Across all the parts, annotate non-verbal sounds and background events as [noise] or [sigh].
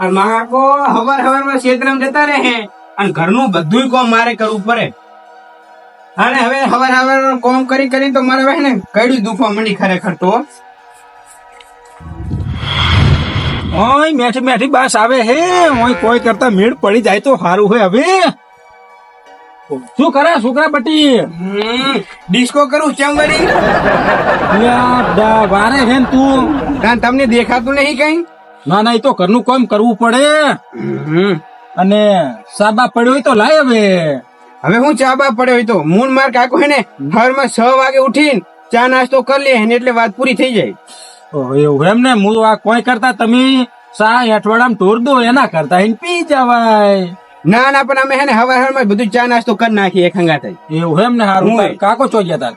અને મારા કો હવારમાં જતા રહે અને ઘરનું બધું કોમ મારે કરવું પડે. અને હવે હવાર હવાર કોમ કરી કરી તો મારે હવે ને કઈડું દુખવા મળી ખરેખર તો. ઓય મેઠી મેઠી બાસ આવે હે. ઓય કોઈ કરતા મેળ પડી જાય તો સારું હોય હવે. શું કરે છોકરા બટી? ડિસ્કો કરું ચમ વળી? વારે હે તું. તમને દેખાતું નહીં કઈ? ના ના એ તો ઘરનું કામ કરવું પડે. અને સાબા પડ્યો હોય તો લાય હવે. હવે હું ચા બા પડ્યો હોય તો? મૂન માર કાકો હે ને હવારમાં છ વાગે ઉઠીને ચા નાસ્તો કરી લે એટલે વાત પૂરી થઈ જાય. એવું એમ ને? હું આ કોઈ કરતા તમે સા અઠવાડિયામાં ટોર દો એના કરતા એને પી જવાય. ના ના પણ અમે હેને હવા હવામાં બધું ચા નાસ્તો કરી નાખીએ એક હંગા થઈ એવું એમ ને હારું કાકો ચો ગયા તાર?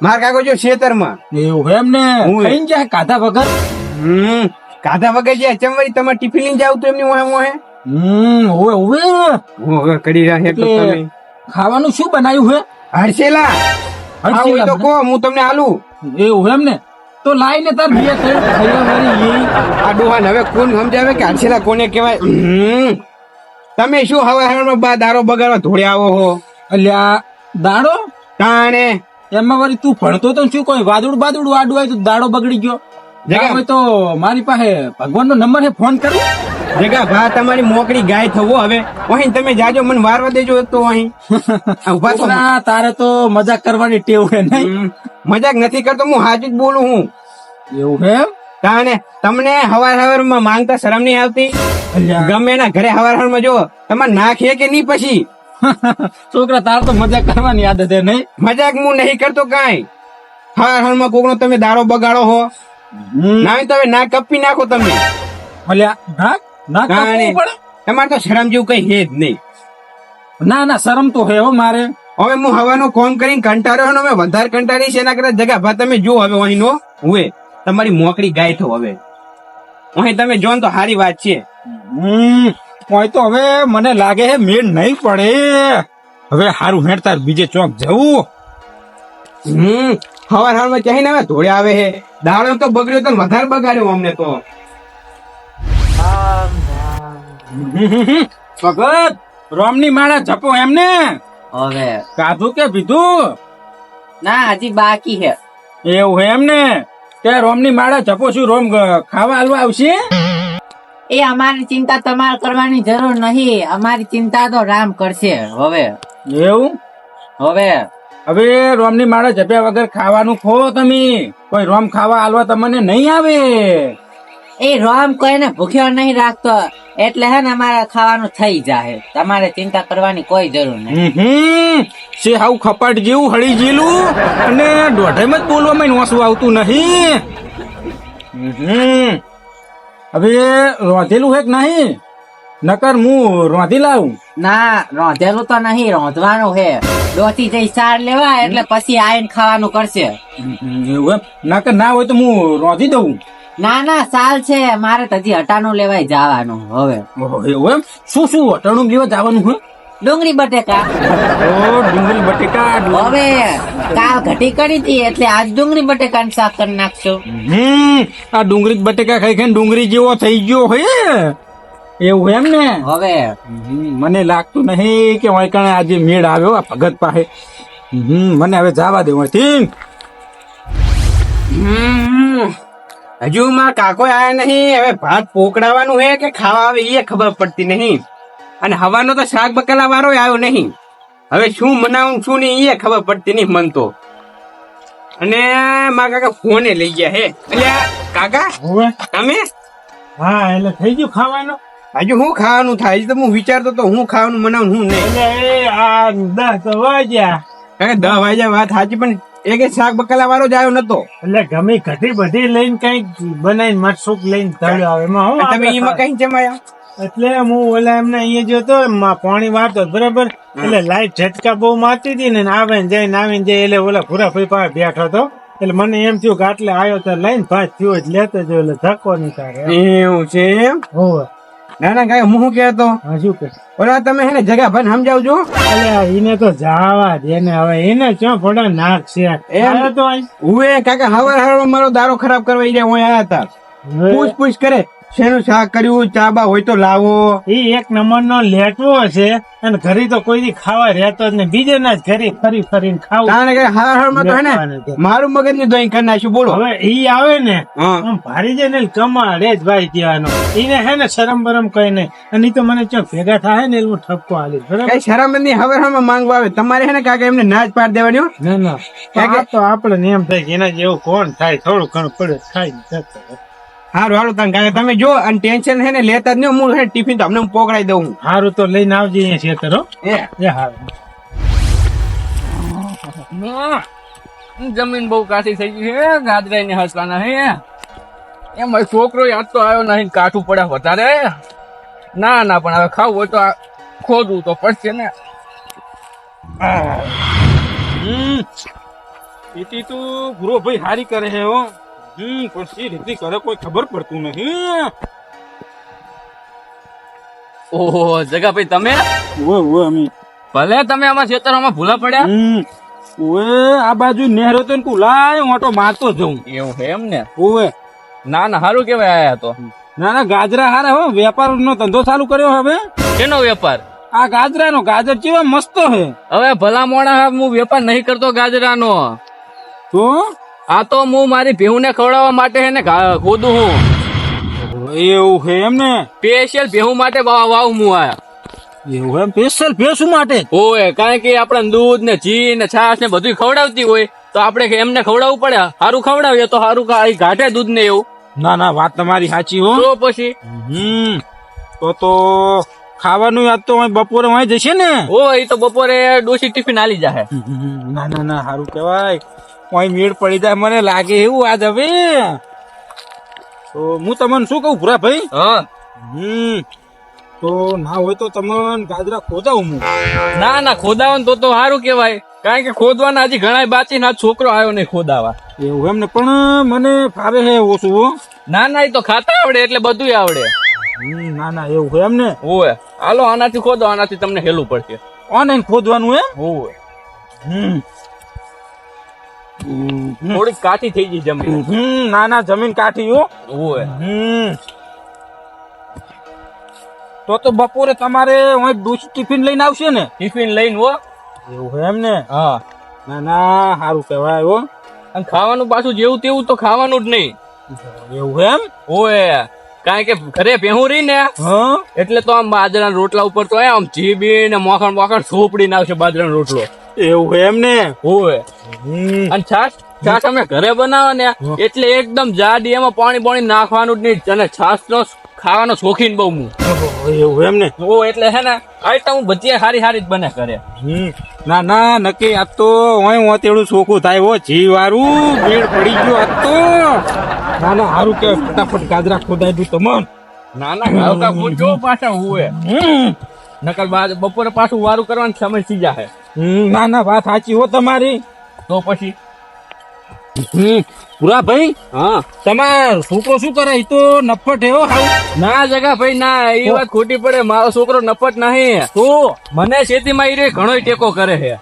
માર કાકો જો ખેતરમાં. એવું એમ ને? હું જાય કાધા વગર? હમ કાધા વગર જે ચમવારી તમારે ટિફિન લઈને જાવ તો એમની મોહે મોહે હમ ઓવે ઓવે. હું કરી રહ્યા તો તમે. ખાવાનું શું બનાવ્યું હે? હરસેલા હા તો કહો હું તમને આલુ. એવું એમ ને? તો લાઈને તાર બે ત્રણ ખાଇବା મારી ઈ. આ ડોહાન હવે કોણ સમજાવે કે આછેલા કોને કહેવાય? તમે શું હવે હવે બા દારો બગાડવા ધોળે આવો હો? અલ્યા દાડો? તાણે. એમાં વળી તું ભણતો તો શું કોઈ વાદળું બાદળું આડું હોય તો દાડો બગડી ગયો? જગા. હોય તો મારી પાસે ભગવાનનો નંબર હે ફોન કરું? જગા ભા તમારી મોકડી ગાય થવો હવે. અહીં તમે જાજો મને વારવા દેજો તો અહીં ઊભા. [laughs] તારે તો મજાક કરવાની ટેવ હે નહીં. મજાક નથી કરતો હું હાજુ જ બોલું હું. એવું એમ? તાણે તમને હવાર હવારમાં માંગતા શરમ નહીં આવતી? ગમે એના ઘરે હવાર હવારમાં જો તમારે નાખીએ કે નહીં પછી? [laughs] છોકરા તાર તો મજાક કરવાની આદત છે નહીં? મજાક હું નહીં કરતો કાંઈ. હવાર હવારમાં કોકનો તમે દારો બગાડો હો. ના તમે ના કપી નાખો તમે. અલ્યા ના ના તાણે. પડે? તમારે તો શરમ જેવું કઈ હે જ નહીં. ના ના શરમ તો હે હો મારે. હવે હું હવાનો કોમ કરીને કંટાળ્યો ને હવે વધારે કંટાળી છે એના કરતા જગા ભા તમે જો હવે અહીંનો. હુએ તમારી મોકડી ગાય થો હવે. અહીં તમે જો તો સારી વાત છે. કોઈ તો હવે મને લાગે છે મેળ નહીં પડે. હવે સારું હેડ તાર બીજે ચોક જવું. હમ હવાર હવારમાં ક્યાંય ના ધોળે આવે હે. દાડો તો બગડ્યો તો વધારે બગાડ્યો અમને તો. ભગત રોમની માળા જપો એમને. હવે. કાધું કે પીધું ના હજી બાકી છે. એવું હે એમને? તે રોમની માળા જપો છું રોમ ખાવા હાલવા આવશે? એ અમારી ચિંતા તમારે કરવાની જરૂર નહીં. અમારી ચિંતા તો રામ કરશે. હવે. એવું? હવે. હવે રોમની માળા જપ્યા વગર ખાવાનું ખો તમે. કોઈ રોમ ખાવા હાલવા તમને નહીં આવે. એ રોમ કોઈને ભૂખ્યો નહીં રાખતો. એટલે હે ને અમારે ખાવાનું થઈ જાય તમારે ચિંતા કરવાની કોઈ જરૂર નહીં. છે હાવ ખપાટ જેવું હળી જેલું અને દોઢેમ જ બોલવામાં નોસું આવતું નહીં. હવે રોધેલું હે કે નહીં? નકર હું રોધી લાવું. ના રોંધેલું તો નહીં રોંધવાનું છે ડોસી જઈ સાર લેવા એટલે પછી આવીને ખાવાનું કરશે. એવું એમ? નકર ના હોય તો હું રોધી દઉં. ના ના સાલ છે. મારે હજી હટાનું લેવાય જવાનું હવે. એવું એમ? શું શું અટાણું લેવા જવાનું હું? ડુંગળી બટેકા. ઓ ડુંગળી બટેકા હવે કાલ ઘટી કરી હતી એટલે આજ ડુંગળી બટેકાનું શાક કરી નાખશો. હમ આ ડુંગળી બટેકા ખાઈ ખાઈને ડુંગળી જેવો થઈ ગયો હે. એવું એમ ને? હવે. મને લાગતું નહીં કે વાંકણે આજે મેળ આવ્યો આ ભગત પાસે. હમ મને હવે જવા દેવું હમ. હજુ માં કાકો આયા નહીં હવે ભાત પોકડાવાનું હે કે ખાવા આવે એ ખબર પડતી નહીં. અને હવાનો તો શાક બકાલા વાળો આવ્યો નહીં. હવે શું મનાવું શું નહીં એ ખબર પડતી નહીં મન તો. અને મા કાકા ફોને લઈ ગયા હે. એટલે કાકા તમે? હા એટલે થઈ ગયું ખાવાનું? હજુ હું ખાવાનું થાય? તો હું વિચારતો તો હું ખાવાનું મનાવું હું નહીં. આ દસ વાગ્યા. કાકા દસ વાગ્યા વાત સાચી પણ એક શાક બકાલા વાળો જ આવ્યો નતો. એટલે ગમે ઘટી બધી લઈને કંઈક બનાવીને મરસુક લઈને તળ્યો આવે. એમાં હું તમે એમાં કઈ જમાયા? એટલે હું ઓલા એમને અહીંયા જોતો એમાં પાણી વારતો બરાબર. એટલે લાઈટ ઝટકા બહુ મારતી હતી ને આવે ને જઈને આવીને જાય એટલે ઓલા ભૂરા ભાઈ પાસે બેઠો હતો. એટલે મને એમ થયું કે આટલે આવ્યો તો લઈને ભાઈ થયો જ લેતો જો એટલે ધક્કો નહીં તારે એવું છે એમ? હોવે. ના ના કાકા હું શું કહેતો? હા કે ઓલા તમે હે ને જગા ભાઈ સમજાવજો અલ્યા એને તો જાવા દે ને હવે એને ચો ફોડા નાક છે આવ્યો તો? ઉવે કાકા હવાર હવાર મારો દારો ખરાબ કરવા ઈ રહ્યા હું આયા હતા. પૂછ પૂછ કરે. શેનું શાક કર્યું? ચાબા હોય તો લાવો. એ એક નંબર નો લેટવો છે અને ઘરે તો કોઈ ખાવા રહેતો જ નહીં. બીજે ના ઘરે ફરી ફરીને ખાવું. તાણે કે હવાર હવારમાં તો હે ને? મારું મગજની દોઈ કરી નાખ્યું બોલો. હવે ઈ આવે ને ભારી જાય ને કમાડે જ ભાઈ ત્યાંનો ઈને હે ને શરમ બરમ કઈ નહીં. અને તો મને ચો ભેગા થાય ને હું ઠપકો હાલીશ બરાબર? શરમની હવે હમ માંગવા આવે? તમારે હે ને કાકા એમને ના જ પાડ દેવાની. ના ના. તો આપણે એમ થાય કે એના જેવું કોણ થાય? થોડું ઘણું પડે થાય ને. હારું હારું તને કાકા તમે જો અને ટેન્શન છે ને લેતા જ નહીં હું ટિફિન તમને અમને હું પોકડાઈ દઉં. હું. હારું તો લઈને આવજે અહીંયા ખેતર કરો એ એ હારું. જમીન બહુ કાઠી થઈ ગઈ છે ગાદરાઈ ને હસવાના હે. એમ મારો છોકરો યાદ તો આવ્યો નહીં કાઠું પડે વધારે. ના ના પણ હવે ખાવું હોય તો આ ખોદવું તો પડશે ને. હમ. તું ગુરો ભાઈ હારી કરે છે હો. હમ પણ સી રીતે કરે કોઈ ખબર પડતું નહીં ઓહો જગા ભાઈ તમે? ઓવે ઓવે અમે. ભલે તમે આમાં ખેતરોમાં ભૂલા પડ્યા. હમ ઓવે આ બાજુ નહેરો તો તું લાય ઓટો મારતો જઉં. એવું છે એમ ને? ઓવે ના ના સારું કેવાય આયા તો ના ના ગાજરા હારા હો વેપાર નો ધંધો ચાલુ કર્યો હવે. કેનો વેપાર? આ ગાજરા નો ગાજર કેવા મસ્ત હે હવે ભલા મોણા હું વેપાર નહીં કરતો ગાજરાનો. તો? આ તો હું મારી ભેહુને ખવડાવવા માટે હે ને ખોદું હું. એવું છે એમ ને? સ્પેશિયલ ભેહુ માટે વાવ હું આ એવું એમ? સ્પેશિયલ ભેસું માટે? ઓય કારણ કે આપણે દૂધ ને ઘી ને છાશ ને બધું ખવડાવતી હોય તો આપણે એમને ખવડાવવું પડે? સારું ખવડાવીએ તો સારું ઘાટે દૂધ ને એવું. ના ના વાત તમારી સાચી હો. તો પછી? હમ તો તો ખાવાનું યાદ તો બપોરે વાય જશે ને? ઓ એ તો બપોરે ડોસી ટિફિન આલી જાય ના ના ના સારું કેવાય અહીં મેળ પડી જાય મને લાગે એવું આજ હવે. તો હું તમને શું કહું ભૂરા ભાઈ હા. હમ. તો ના હોય તો તમને ગાજરા ખોદાવું હું. ના ના ખોદાવાનું તો તો સારું કેવાય કારણ કે ખોદવાના હજી ઘણા બાકી ના છોકરો આવ્યો નહીં ખોદાવા. એવું એમ ને પણ મને ફાવે છે ઓછું ના ના એ તો ખાતા આવડે એટલે બધું આવડે. ના ના એવું હોય એમ ને. ઓય હાલો આનાથી ખોદો આનાથી તમને હેલું પડશે. ઓનલાઈન ખોદવાનું એમ? હમ હમ, થોડીક કાઠી થઈ ગઈ જમીન. હમ, ના ના જમીન કાઠી હો. ઓય હમ. તો તો બપોરે તમારે અહીં ડુસ ટિફિન લઈને આવશે ને? ટિફિન લઈને હો. એવું હોય એમ ને? હા. ના ના સારું કહેવાય હો. અને ખાવાનું પાછું જેવું તેવું તો ખાવાનું જ નહીં. એવું એમ? ઓય કારણ કે ઘરે ભેહું રહી ને એટલે તો આમ બાજરાના રોટલા ઉપર તો આમ જીબી ને મોખણ મોખણ સોપડી નાખશે બાજરાનો રોટલો. એવું એમ ને? હોય. અને છાશ? છાશ અમે ઘરે બનાવો ને એટલે એકદમ જાડી એમાં પાણી પાણી નાખવાનું જ નહીં. અને છાશ નો ખાવાનો શોખીન બહુ હું. એવું એમ ને? ઓ એટલે હે ને આઈટમ બધી હારી હારી જ બને કરે ના ના નક્કી આ તો હોય તેડું ચોખ્ખું થાય હો. જી વારું ભીડ પડી ગયો આ તો. ના ના સારું કે ફટાફટ ગાજરા ખોદાઈ દઉં તમને. ના ના ગાવકા પૂછો પાછા હુએ નકર બાદ બપોરે પાછું વારું કરવાનું સમય સી જાહે. ના ના વાત સાચી હો તમારી. તો પછી? પુરા ભાઈ હા. તમાર છોકરો શું કરે? તો નફટ એવો હો ના જગા ભાઈ ના એ વાત ખોટી પડે. મારો છોકરો નફટ નહીં. તો? મને ખેતીમાં રે ઘણો ટેકો કરે છે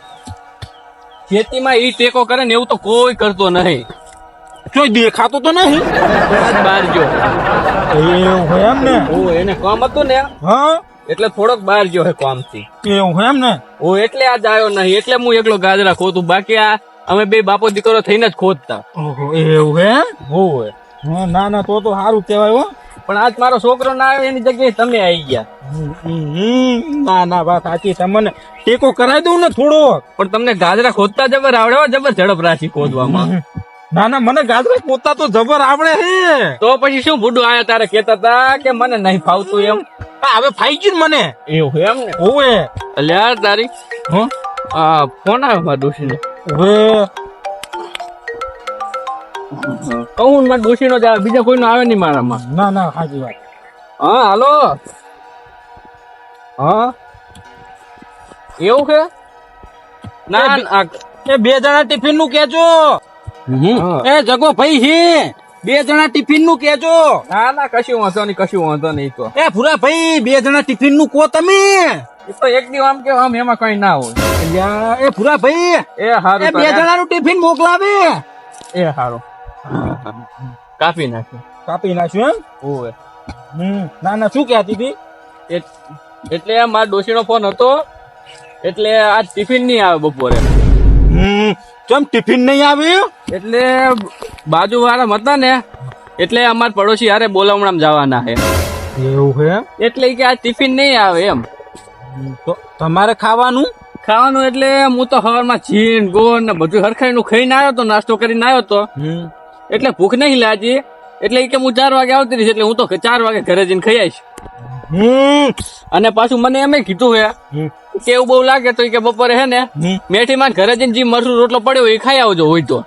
ખેતીમાં ઈ ટેકો કરે ને એવું તો કોઈ કરતો નહીં. જો દેખાતો તો નહીં? બહાર જો. એમ ને? ઓ એને કામ હતું ને? હા? એટલે થોડોક બહાર ગયો હે કામથી. એવું એમ ને? હું એટલે આજ આવ્યો નહીં એટલે હું એકલો ગાજરા ખોતું. બાકી આ અમે બે બાપો દીકરો થઈને જ ખોદતા. ઓહો એવું હે હોય ના ના તો તો સારું કહેવાય હો. પણ આજ મારો છોકરો ના આવ્યો એની જગ્યાએ તમે આવી ગયા. ના ના વાત સાચી તમને ટેકો કરાવી દઉં ને થોડો. પણ તમને ગાજરા ખોદતા જબર આવડે જબર ઝડપ રાખી ખોદવામાં. ના ના મને ગાજરા ખોદતા તો જબર આવડે હે. તો પછી શું બુડું આયા તારે કેતા હતા કે મને નહીં ફાવતું એમ? હવે ફાઈ ગયું મને? એવું એમ ને? ઓવે એટલે આ તારી હો? આ ફોન આવ્યો મારા ડોશીનો. હવે. કહું મારા ડોશીનો જ આવે બીજા કોઈનો આવે નહીં મારામાં. ના ના સાચી વાત. હા હાલો. હા. એવું છે? ના એ બે જણા ટિફિનનું કેજો. એ જગો ભાઈ હે. બે જણા ટિફિનનું કેજો ના ના કશું વાંધો નહીં કશું વાંધો નહીં તો. એ ભૂરા ભાઈ બે જણા ટિફિનનું કો તમે. એ તો એક દિવસ આમ કે આમ એમાં કઈ ના હોય. એ ભૂરા ભાઈ એ હારું બે. જણા નું ટિફિન મોકલાવે. એ હારું. કાપી નાખ્યું. કાપી નાખ્યું ઓવે. એમ હમ ના ના શું કહેતી હતી? એટ- એટલે મારા ડોશીનો ફોન હતો. એટલે આજ ટિફિન નહીં આવે બપોરે. હમ કેમ ટિફિન નહીં આવ્યું એટલે બાજુ વાળા હતા ને એટલે અમાર પડોશી હારે બોલવણામ જવાના છે. એવું છે એટલે કે આ ટિફિન નહીં આવે એમ. તો તમારે ખાવાનું? ખાવાનું એટલે હું તો સવારમાં જીન ગોળ ને બધું હરખાઈનું ખાઈને આવ્યો તો નાસ્તો કરીને આવ્યો તો. એટલે ભૂખ નહીં લાગી. એટલે કે હું ચાર વાગે આવતી રહીશ એટલે હું તો ચાર વાગે ઘરે જઈને ખાઈ આવીશ. અને પાછું મને એમ કીધું હે કે એવું બહુ લાગે તો કે બપોરે હે ને મેઠી માં ઘરે જઈને જે મરસું રોટલો પડ્યો એ ખાઈ આવજો હોય તો.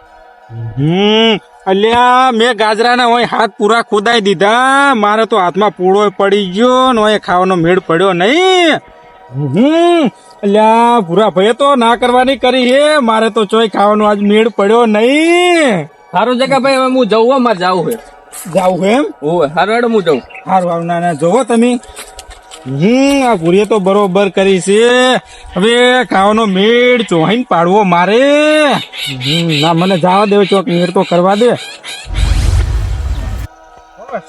હમ અલ્યા મેં ગાજરાના હોય હાથ પૂરા ખોદાઈ દીધા. મારે તો હાથમાં પૂળો પડી ગયો ને હોય ખાવાનો મેળ પડ્યો નહીં. હમ અલ્યા પૂરા ભાઈ તો ના કરવાની કરી હે. મારે તો ચોય ખાવાનો આજ મેળ પડ્યો નહીં. સારું જગા ભાઈ હવે હું જવું મારે જાવું હે જાવું એમ? ઓ હારું હેડો હું જઉં. હારું આવું ના ના જોવો તમે. હમ આ પૂરીએ તો બરોબર કરી છે. હવે ખાવાનો મેળ ચોહીન પાડવો મારે. હમ, ના મને જવા દે ચોક મેળ તો કરવા દે.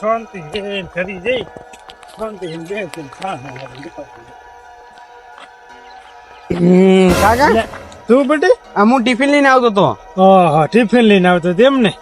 શાંતિ કરી જઈ શાંતિ બેસીને ખાવાનું. હમ, કાકા? તું બેટી? આ હું ટિફિન લઈને આવતો તો ટિફિન લઈને આવતો તેમ ને?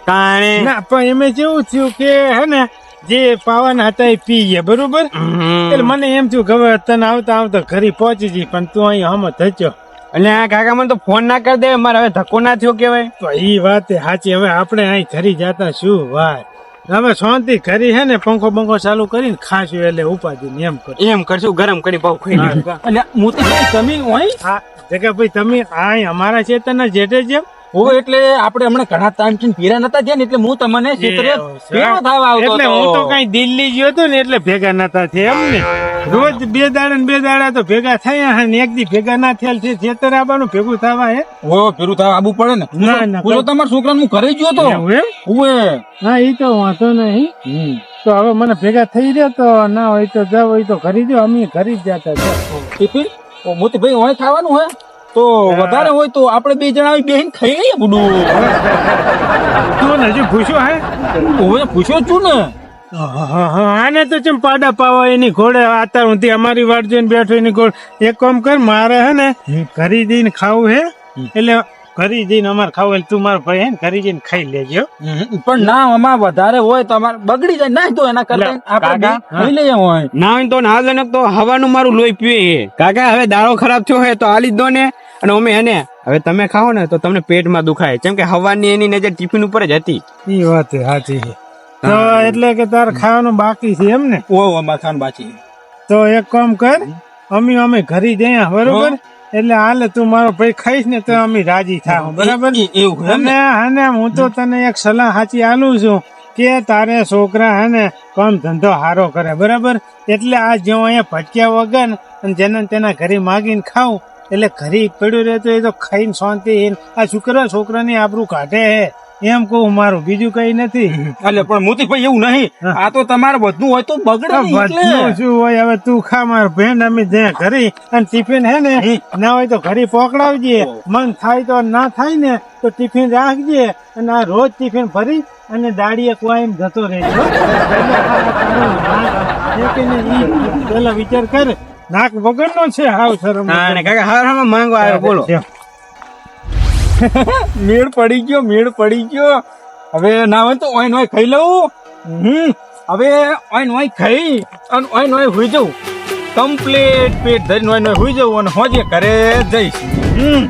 ના પણ એમ કેવું થયું કે હે ને જે પાવાના હતા એ પી ગયા બરોબર? હમ. એટલે મને એમ થયું કે તને આવતા આવતા ઘરે પહોંચી જઈ પણ તું અહીં હમ થયો અને આ કાકા મને તો ફોન ના કરી દે મારે હવે ધક્કો ના થયો કેવાય તો એ વાત સાચી હવે આપણે અહીં ઘરે જતા શું વાત? હવે શાંતિ કરી હે ને પંખો બંખો ચાલુ કરીને ખાશું એટલે ઉપાધિ ને એમ કર. એમ કરશું ગરમ કરી પાઉં ખાઈ અને અલ્યા હું તો તમે હોય હા જગ્યા ભાઈ તમે આ અમારા ચેતનના જેઠે જેમ ઓ એટલે આપણે હમણાં ઘણા ટાઈમથી પીરા નતા ગયા ને એટલે હું તમને ક્ષેત્રે ભેગો થવા આવતો એટલે હું તો કઈ દિલ્હી ગયો હતો ને એટલે ભેગા નતા થયા એમ ને. રોજ બે દાડા ને બે દાડા તો ભેગા થયા હે ને એક દી ભેગા ના થયેલ છે ખેતર આવવાનું ભેગું થવા હે. ઓ પેલું થવા આવવું પડે ને. ના, ના, પૂરો તમારા છોકરા હું ઘરે ગયો તો ઓએ હા એ તો વાંધો નહીં. તો હવે મને ભેગા થઈ રહ્યા તો ના હોય તો જાવ હોય તો ખરીદ્યો દો અમે ખરીદ જતા ટિફિન ઓ મોતી ભાઈ હોય ખાવાનું હોય તો વધારે હોય તો આપણે બે જણા આવી ખાઈ લઈએ બુડું તું હજુ પૂછ્યો હે? હું પૂછ્યો છું ને. આને તો ચમ પાડા પાવા એની ઘોડે આતા હું અમારી વાટ જોઈને બેઠો એની ઘોડે. એક કામ કર મારે હે ને જઈને ખાવું હે. એટલે કરી જઈને અમારે ખાવું એટલે તું મારો ભાઈ હે ને કરી જઈને ખાઈ લેજો પણ ના અમાર વધારે હોય તો અમારે બગડી જાય. ના તો એના કરતા આપણે ખાઈ લઈએ હોય. ના હોય તો ના તો હવાનું મારું લોહી પીએ કાકા હવે દાળો ખરાબ થયો હોય તો આલી દો ને. અને અમે એને હવે તમે ખાઓ ને તો તમને પેટમાં દુખાય. કેમ કે હવાની એની નજર ટિફિન ઉપર જ હતી. એ વાત સાચી છે. તો એટલે કે તારે ખાવાનું બાકી છે એમ ને? ઓ અમાર ખાવાનું બાકી તો એક કામ કર અમે અમે ઘરે જઈએ બરોબર? એટલે હાલે તું મારો ભાઈ ખાઈશ ને તો અમે રાજી થાવ બરાબર? એવું અને અને હું તો તને એક સલાહ સાચી આલું છું કે તારે છોકરા હે ને કામ ધંધો હારો કરે બરાબર? એટલે આ જેવો અહીંયા ભટક્યા વગર અને જેને તેના ઘરે માગીને ખાવ એટલે ઘરે પડ્યું રહેતો એ તો ખાઈને શાંતિ આ છોકરા છોકરાની આબરું કાઢે હે. એમ કહું મારું બીજું કઈ નથી. એટલે પણ મોતીભાઈ એવું નહીં. આ તો તમારે બધું હોય તો બગડે શું હોય? હવે તું ખા માર બેન અમે જે ઘરે. અને ટિફિન હે ને ના હોય તો ઘરે પોકડાવજે મન થાય તો ના થાય ને તો ટિફિન રાખજે. અને આ રોજ ટિફિન ભરી અને દાડીએ કોઈ એમ જતો રહેજો. પેલા વિચાર કર. નાક વગર નો છે હાવ શરમ હા ને કાકા હાર હરમાં માંગવા આવ્યો બોલો. [laughs] મેળ પડી ગયો મેળ પડી ગયો. હવે ના હોય તો ઓય નોય ખાઈ લઉં. હમ હવે ઓય નોય ખાઈ અને ઓય નોય હુઈ જવું કમ્પ્લીટ પેટ ધરી નોય નોય હોઈ જવું અને હોજે ઘરે જઈશ. હમ.